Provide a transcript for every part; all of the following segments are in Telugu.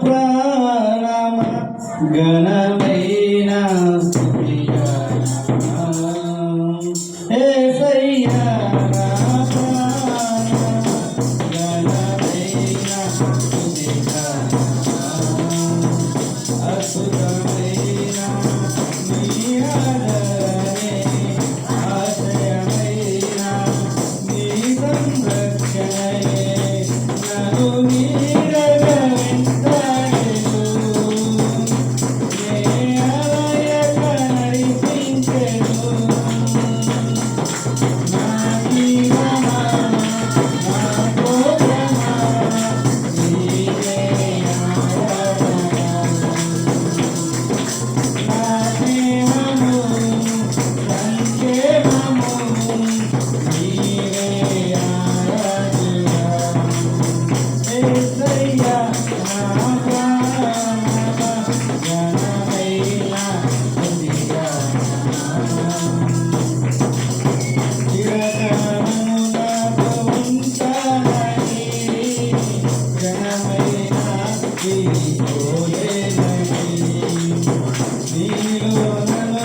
ప్రాణమ ఘనమైన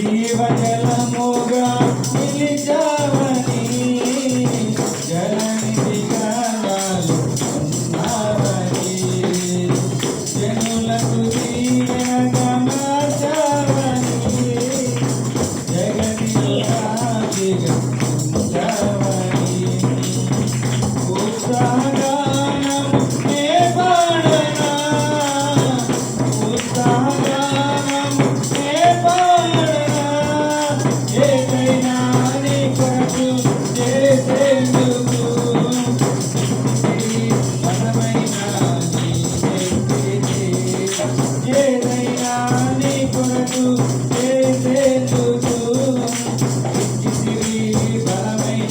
జీవజలముగా నిలిచా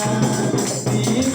e